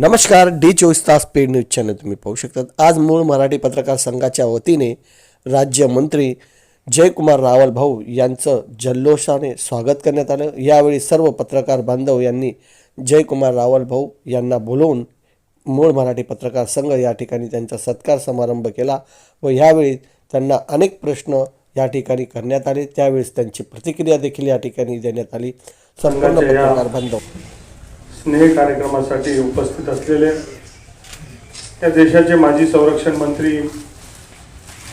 नमस्कार डी चोवीस तास पेड न्यूज चॅनल तुम्ही पाहू शकतात. आज मूळ मराठी पत्रकार संघाच्या वतीने राज्यमंत्री जयकुमार रावल भाऊ यांचं जल्लोषाने स्वागत करण्यात आलं. यावेळी सर्व पत्रकार बांधव यांनी जयकुमार रावल भाऊ यांना बोलवून मूळ मराठी पत्रकार संघ या ठिकाणी त्यांचा सत्कार समारंभ केला व यावेळी त्यांना अनेक प्रश्न या ठिकाणी करण्यात आले. त्यावेळेस त्यांची प्रतिक्रिया देखील या ठिकाणी देण्यात आली. संपूर्ण पत्रकार बांधव. स्नेह कार्यक्रमासाठी उपस्थित असलेले या देशाचे माजी संरक्षण मंत्री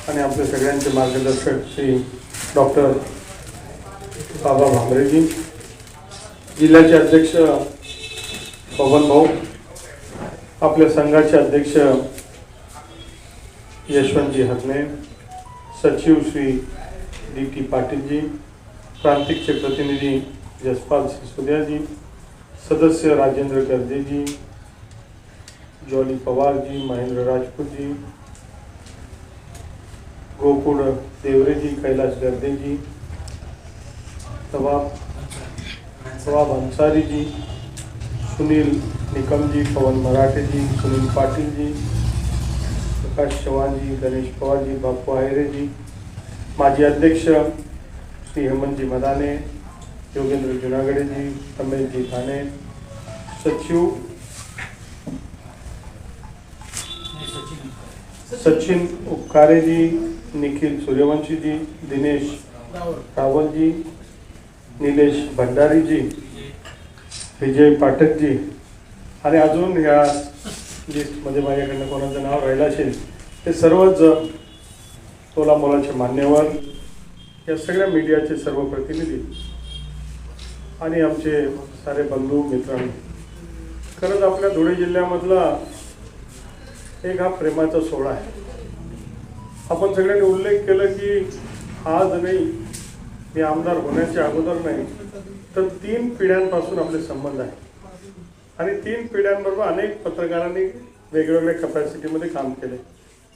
आणि आपले सगळ्यांचे मार्गदर्शक श्री डॉक्टर बाबा भांबरेजी जिल्ह्याचे अध्यक्ष पवन भाऊ आपल्या संघाचे अध्यक्ष यशवंतजी हरणे सचिव श्री डी टी पाटीलजी प्रांतिकचे प्रतिनिधी जसपाल सिसोदियाजी सदस्य राजेंद्र गर्जेजी जॉली पवारजी महेंद्र राजपूतजी गोकुळ देवरेजी कैलाश गर्देजी नवाब नवाब अन्सारीजी सुनील निकमजी पवन मराठेजी सुनील पाटीलजी प्रकाश चव्हाणजी गणेश पवारजी बापू आहिरेजी माजी अध्यक्ष श्री हेमंतजी मदाने योगेंद्र जुनागडेजी रमेशजी ठाणे सचिव सचिन उपकारेजी निखिल सूर्यवंशीजी दिनेश रावलजी निलेश भंडारीजी विजय पाठकजी आणि अजून ह्या लिस्टमध्ये माझ्याकडनं कोणाचं नाव राहिलं असेल ते सर्वच तोला मोलाचे मान्यवर या सगळ्या मीडियाचे सर्व प्रतिनिधी. आणि आमचे सारे बंधू मित्रांनो खरंच आपल्या धुळे जिल्ह्यामधला एक हा प्रेमाचा सोहळा आहे. आपण सगळ्यांनी उल्लेख केला की आज नाही मी आमदार होण्याच्या अगोदर नाही तर तीन पिढ्यांपासून आपले संबंध आहे. आणि तीन पिढ्यांबरोबर अनेक पत्रकारांनी वेगवेगळ्या कपॅसिटीमध्ये काम केले.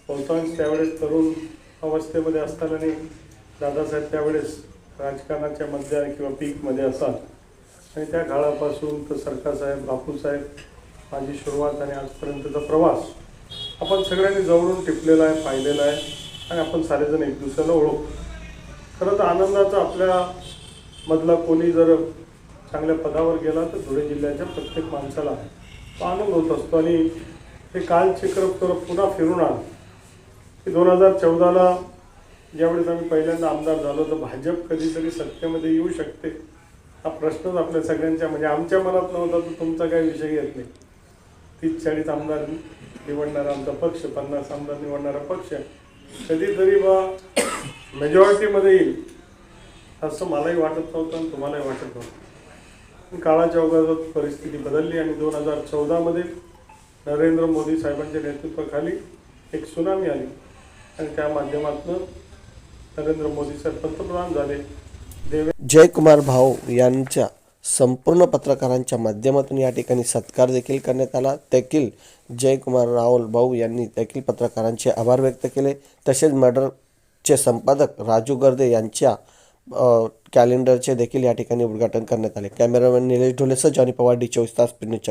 बहुतांश त्यावेळेस तरुण अवस्थेमध्ये असताना दादासाहेब त्यावेळेस राजकारणाच्या मध्य किंवा पीकमध्ये असतात आणि त्या काळापासून तर सरकारसाहेब बापूसाहेब माझी सुरुवात आणि आजपर्यंतचा प्रवास आपण सगळ्यांनी जवळून टिपलेला आहे पाहिलेला आहे आणि आपण सारेजण एक दुसऱ्याला ओळखतो खरं तर आनंदाचा आपल्या मधला कोणी जर चांगल्या पदावर गेला तर धुळे जिल्ह्याच्या प्रत्येक माणसाला तो आनंद होत असतो. आणि हे कालचक्र पुन्हा फिरून आलं. की दोन हजार चौदाला ज्यावेळेस आम्ही पहिल्यांदा आमदार झालो तर भाजप कधीतरी सत्तेमध्ये येऊ शकते. हा प्रश्नच आपल्या सगळ्यांच्या म्हणजे आमच्या मनात नव्हता तर तुमचा काही विषय येत नाही. तीस चाळीस आमदार निवडणारा आमचा पक्ष पन्नास आमदार निवडणारा पक्ष. कधीतरी बा मेजॉरिटीमध्ये येईल. असं मलाही वाटत नव्हतं आणि तुम्हालाही वाटत नव्हतं. काळाच्या अवघात परिस्थिती बदलली आणि दोन हजार चौदामध्ये नरेंद्र मोदी साहेबांच्या नेतृत्वाखाली एक सुनामी आली. आणि त्या माध्यमातून नरेंद्र मोदी साहेब पंतप्रधान झाले. देवे जयकुमार भाऊ यांच्या संपूर्ण पत्रकारांच्या माध्यमातून या ठिकाणी सत्कार देखील करण्यात आला. देखील जयकुमार रावल भाऊ यांनी देखील पत्रकारांचे आभार व्यक्त केले. तसेच मर्डरचे संपादक राजू गर्दे यांच्या कॅलेंडरचे देखील या ठिकाणी उद्घाटन करण्यात आले. कॅमेरामॅन निलेश ढोलेसह जॉनी पवार डी चोवीस तास पिन्नू चॅनल.